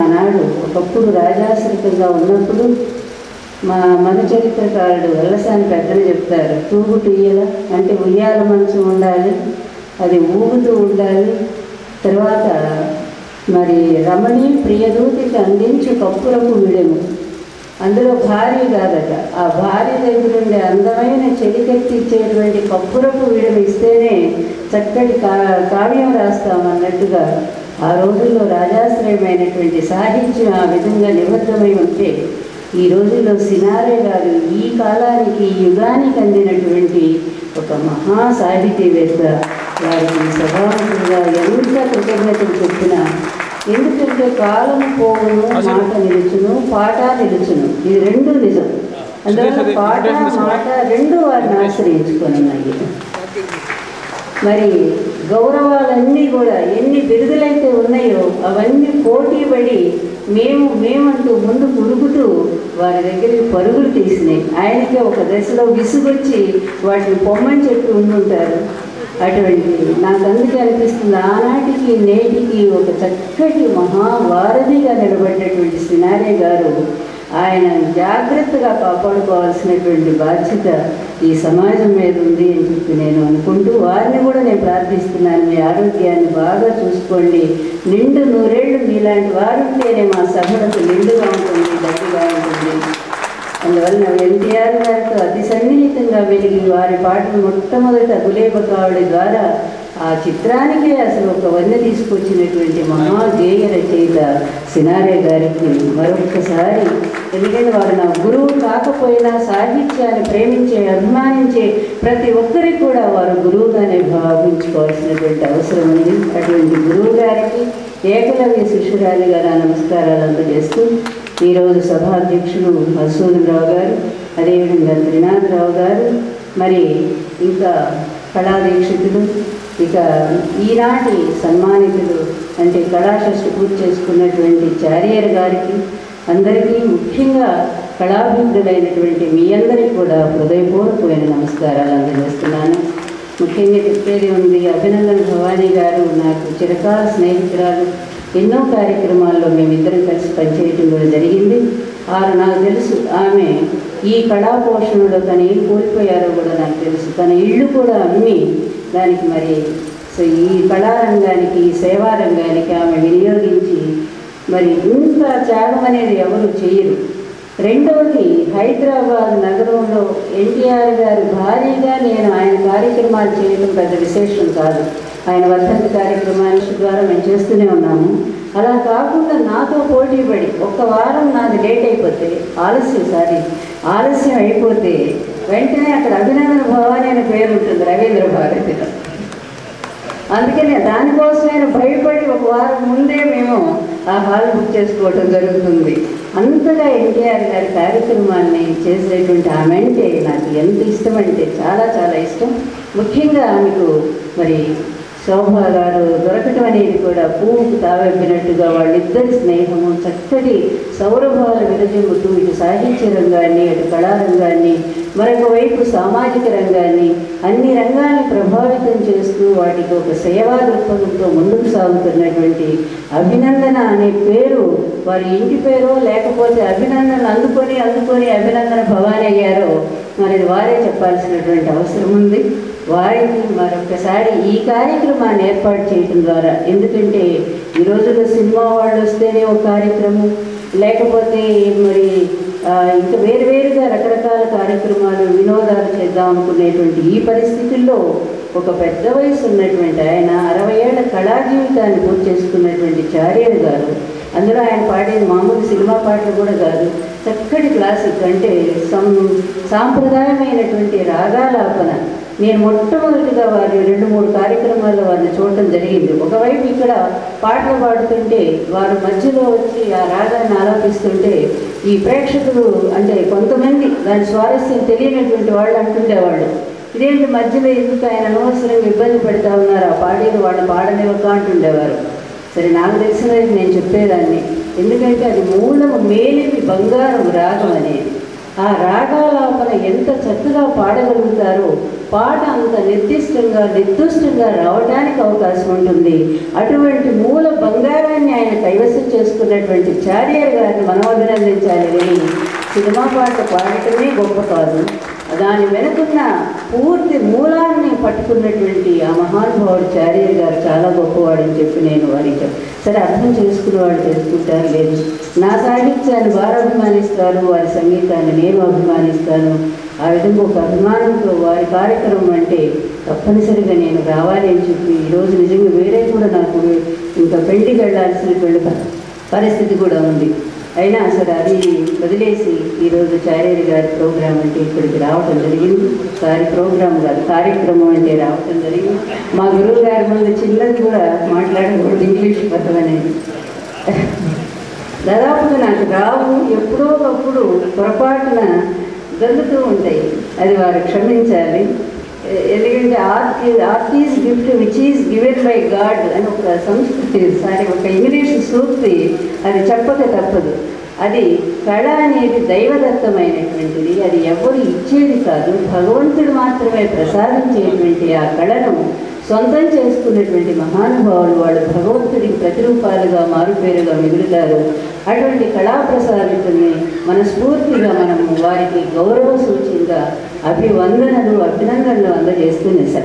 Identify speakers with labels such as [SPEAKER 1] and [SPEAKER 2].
[SPEAKER 1] ఆనాడు ఒకప్పుడు రాజాశ్రితంగా ఉన్నప్పుడు మా మన చరిత్రకారుడు వల్లసాని పెద్దలు చెప్తారు తూగు టీయల అంటే ఉయ్యాల మంచం ఉండాలి అది ఊగుతూ ఉండాలి. తర్వాత మరి రమణి ప్రియదూతికి అందించి కప్పులకు విడెము అందులో భార్య కాదట ఆ భార్య దగ్గర ఉండే అందమైన చెలికెత్తిచ్చేటువంటి కప్పురపు విడమ ఇస్తేనే చక్కటి కా కావ్యం రాస్తామన్నట్టుగా ఆ రోజుల్లో రాజాశ్రయమైనటువంటి సాహిత్యం ఆ విధంగా నిబద్ధమై ఉంటే ఈ రోజుల్లో సినారే గారు ఈ కాలానికి ఈ యుగానికి అందినటువంటి ఒక మహా సాహితీవేత్త. వారికి సభాముఖంగా ఎంత కృతజ్ఞతలు చెప్పినా ఎందుకంటే కాలం పోవును మాట నిలుచును పాట నిలుచును. ఇది రెండు నిజం. అందువల్ల పాట మాట రెండు వారిని ఆశ్రయించుకొని ఉన్నాయి. మరి గౌరవాలన్నీ కూడా ఎన్ని బిరుదులైతే ఉన్నాయో అవన్నీ పోటీ పడి మేము మేమంటూ ముందు ఉరుకుతూ వారి దగ్గరికి పరుగులు తీసినాయి. ఆయనకే ఒక దశలో విసుగొచ్చి వాటిని పొమ్మని చెప్పి ఉండుంటారు. అటువంటి నాకు అందుకే అనిపిస్తుంది. ఆనాటికి నేటికి ఒక చక్కటి మహావారధిగా నిలబడినటువంటి సినారే గారు ఆయన జాగ్రత్తగా కాపాడుకోవాల్సినటువంటి బాధ్యత ఈ సమాజం మీద ఉంది అని చెప్పి నేను అనుకుంటూ వారిని కూడా నేను ప్రార్థిస్తున్నాను. మీ ఆరోగ్యాన్ని బాగా చూసుకోండి. నిండు నూరేళ్ళు మీలాంటి వారు ఉంటేనే మా సభలకు నిండుగా ఉంటుంది గట్టిగా ఉంటుంది. అందువల్ల ఎన్టీఆర్ గారితో అతి సన్నిహితంగా వెలిగి వారి పాటలు మొట్టమొదట గులేబ కావడి ద్వారా ఆ చిత్రానికే అసలు ఒక వన్నె తీసుకొచ్చినటువంటి మహా గేయ రచయిత సినారే గారికి మరొకసారి ఎందుకంటే వారు నా గురువు కాకపోయినా సాహిత్యాన్ని ప్రేమించే అభిమానించే ప్రతి ఒక్కరికి కూడా వారు గురువుగానే భావించుకోవాల్సినటువంటి అవసరం ఉంది. అటువంటి గురువు గారికి ఏకలవ్య శిష్యురాలిగా నా నమస్కారాలు అందజేస్తూ ఈరోజు సభాధ్యక్షులు మసూదరావు గారు అదేవిధంగా త్రినాథరావు గారు మరి ఇంకా కళాదీక్షితులు ఇక ఈనాటి సన్మానితులు అంటే కళాషష్ఠి పూర్తి చేసుకున్నటువంటి చారియర్ గారికి అందరికీ ముఖ్యంగా కళాభివృద్ధులైనటువంటి మీ అందరికీ కూడా హృదయపూర్వకమైన నమస్కారాలు అందజేస్తున్నాను. ముఖ్యంగా చెప్పేది ఉంది అభినందన్ భవానీ గారు నాకు చిరకాల స్నేహితురాలు ఎన్నో కార్యక్రమాల్లో మేమిద్దరం కలిసి పనిచేయటం కూడా జరిగింది. ఆరు నాకు తెలుసు ఆమె ఈ కళా పోషణలో తను ఏం కోల్పోయారో కూడా నాకు తెలుసు. తన ఇల్లు కూడా అమ్మి దానికి మరి సో ఈ కళారంగానికి ఈ సేవా రంగానికి ఆమె వినియోగించి మరి ఇంత త్యాగం అనేది ఎవరు చేయరు. రెండవది హైదరాబాద్ నగరంలో ఎన్టీఆర్ గారు భారీగా నేను ఆయన కార్యక్రమాలు చేయడం పెద్ద విశేషం కాదు. ఆయన వర్ధంతి కార్యక్రమాల ద్వారా మేము చేస్తూనే ఉన్నాము. అలా కాకుండా నాతో పోటీ పడి ఒక్క వారం నాది లేట్ అయిపోతే ఆలస్యం సారీ ఆలస్యం అయిపోతే వెంటనే అక్కడ అభినందన భవాని అనే పేరు ఉంటుంది రవీంద్ర భారతిలో. అందుకనే దానికోసమైనా భయపడి ఒక వారం ముందే మేము ఆ హాల్ బుక్ చేసుకోవటం జరుగుతుంది. అంతగా ఎన్టీఆర్ గారి కార్యక్రమాన్ని చేసేటువంటి ఆమె అంటే నాకు ఎంత ఇష్టం అంటే చాలా చాలా ఇష్టం. ముఖ్యంగా మీకు మరి సౌభాగాలు దొరకటం అనేది కూడా పువ్వుకు తావెప్పినట్టుగా వాళ్ళిద్దరి స్నేహము చక్కటి సౌరభాలు విరజిమ్ముతూ ఇటు సాహిత్య రంగాన్ని అటు కళారంగాన్ని మరొక వైపు సామాజిక రంగాన్ని అన్ని రంగాల్ని ప్రభావితం చేస్తూ వాటికి ఒక సేవా దృక్పథంతో ముందుకు సాగుతున్నటువంటి అభినందన అనే పేరు వారి ఇంటి పేరు లేకపోతే అభినందన అందుకొని అందుకొని అభినందన భవానీ అయ్యారో మరి వారే చెప్పాల్సినటువంటి అవసరం ఉంది. వారికి మరొకసారి ఈ కార్యక్రమాన్ని ఏర్పాటు చేయడం ద్వారా ఎందుకంటే ఈ రోజుల్లో సినిమా వాళ్ళు వస్తేనే ఒక కార్యక్రమం లేకపోతే మరి ఇంకా వేరు వేరుగా రకరకాల కార్యక్రమాలు వినోదాలు చేద్దాం అనుకునేటువంటి ఈ పరిస్థితుల్లో ఒక పెద్ద వయసు ఉన్నటువంటి ఆయన అరవై ఏళ్ళ కళా జీవితాన్ని పూర్తి చేసుకున్నటువంటి చార్యర్ గారు. అందులో ఆయన పాడేది మామూలు సినిమా పాటలు కూడా కాదు చక్కటి క్లాసిక్ అంటే సం సాంప్రదాయమైనటువంటి రాగాలాపన. నేను మొట్టమొదటిగా వారి రెండు మూడు కార్యక్రమాల్లో వారిని చూడటం జరిగింది. ఒకవైపు ఇక్కడ పాటలు పాడుతుంటే వారు మధ్యలో వచ్చి ఆ రాగాన్ని ఆలోపిస్తుంటే ఈ ప్రేక్షకులు అంటే కొంతమంది దాని స్వారస్యం తెలియనటువంటి వాళ్ళు అంటుండేవాళ్ళు. ఇదేంటి మధ్యలో ఎందుకు ఆయన అనవసరంగా ఇబ్బంది పెడతా ఉన్నారు? ఆ పాడేది వాళ్ళు పాడనివ్వక అంటుండేవారు. సరే నాకు తెలిసినది నేను చెప్పేదాన్ని. ఎందుకంటే అది మూలము మేలిమి బంగారం రాగం అనేది. ఆ రాగాలాపన ఎంత చక్కగా పాడగలుగుతారో పాట అంత నిర్దిష్టంగా నిర్దుష్టంగా రావడానికి అవకాశం ఉంటుంది. అటువంటి మూల బంగారాన్ని ఆయన కైవసం చేసుకున్నటువంటి చార్యర్ గారిని మనం అభినందించాలి. కానీ సినిమా పాట పాడటమే గొప్ప కాదు. దాని వెనుకున్న పూర్తి మూలాన్ని పట్టుకున్నటువంటి ఆ మహానుభావుడు చార్యర్ గారు చాలా గొప్పవాడని చెప్పి నేను వారికి సరే అర్థం చేసుకునేవాడు చేసుకుంటారు లేదు. నా సాహిత్యాన్ని వారు అభిమానిస్తారు వారి సంగీతాన్ని నేను అభిమానిస్తాను. ఆ విధంగా ఒక అభిమానంతో వారి కార్యక్రమం అంటే తప్పనిసరిగా నేను రావాలి అని చెప్పి ఈరోజు నిజంగా వేరే కూడా నాకు ఇంకా పెళ్ళికి వెళ్ళాల్సిన పెళ్ళి పరిస్థితి కూడా ఉంది. అయినా సరే అది వదిలేసి ఈరోజు చారేరి గారి ప్రోగ్రాం అంటే ఇక్కడికి రావటం జరిగింది. వారి ప్రోగ్రాం కాదు కార్యక్రమం అంటే రావటం జరిగింది. మా గురువు గారి ముందు చిన్నది కూడా మాట్లాడకూడదు ఇంగ్లీష్ పదం అనేది. దాదాపుగా నాకు రావు ఎప్పుడో ఒకప్పుడు పొరపాటున దొరుకుతూ ఉంటాయి. అది వారు క్షమించాలి. ఎందుకంటే art art is gift which is given by god అని ఒక సంస్కృతి సారీ ఒక ఇంగ్లీష్ సూక్తి అది చెప్పక తప్పదు. అది కళ అనేది దైవదత్తమైనటువంటిది. అది ఎవరు ఇచ్చేది కాదు. భగవంతుడు మాత్రమే ప్రసాదించేటువంటి ఆ కళను సొంతం చేసుకున్నటువంటి మహానుభావులు వాళ్ళు భగవంతుడికి ప్రతిరూపాలుగా మారుపేరుగా మిగులుతారు. అటువంటి కళా ప్రసాదితుల్ని మనస్ఫూర్తిగా మనము వారికి గౌరవ సూచిగా అభివందనలు అభినందనలు అందజేస్తూ నిస